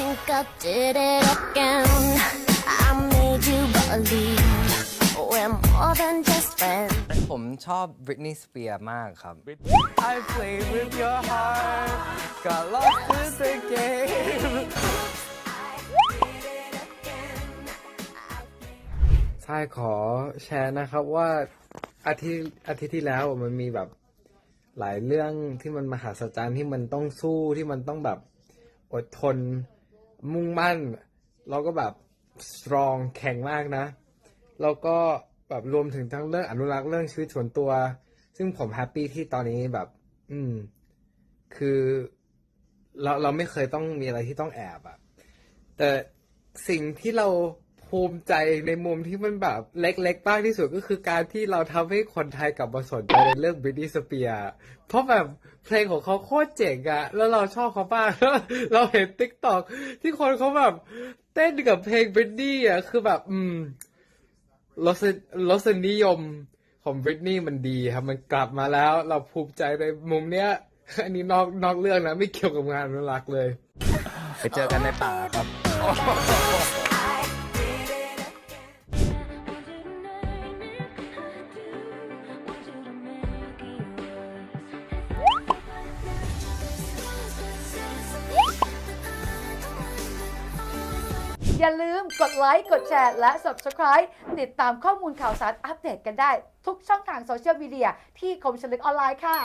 think I did it again. I made you believe we're more than just friends. ผมชอบ Britney Spears มากครับ I play with your heart got lost in the game ใช่ขอแชร์นะครับว่าอาทิตย์อาทิตย์ที่แล้วมันมีแบบหลายเรื่องที่มันมหัศจรรย์ที่มันต้องสู้ที่มันต้องแบบอดทน มุ่งมั่น เราก็แบบสตรองแข็งมากนะ แล้วก็แบบรวมถึงทั้งเรื่องอนุรักษ์เรื่องชีวิตส่วนตัว ซึ่งผมแฮปปี้ที่ตอนนี้แบบ อืม คือเราเราไม่เคยต้องมีอะไรที่ต้องแอบอะแต่สิ่งที่เรา ภูมิใจในมุมที่มันแบบเล็กๆบ้างที่สุดก็คือการที่เราทำให้คนไทยกลับมาสนใจในเรื่องบ r ิ t นี y s สเปียเพราะแบบเพลงของเขาโคตรเจ๋งอะแล้วเราชอบเขามากเราเห็นติ๊กต็อกที่คนเขาแบบเต้นกับเพลงบ r ิ t นี y อะคือแบบ อืมรสรสนิยมของบ r ิ t นี y มันดีครับ มันกลับมาแล้ว เราภูมิใจในมุมเนี้ยอันนี้นอกนอกเรื่องนะไม่เกี่ยวกับงานรักเลย ไปเจอกันในป่าครับ อย่าลืมกดไลค์กดแชร์และ Subscribe ติดตามข้อมูลข่าวสารอัปเดตกันได้ ทุกช่องทางโซเชียลมีเดียที่คมชลึกออนไลน์ค่ะ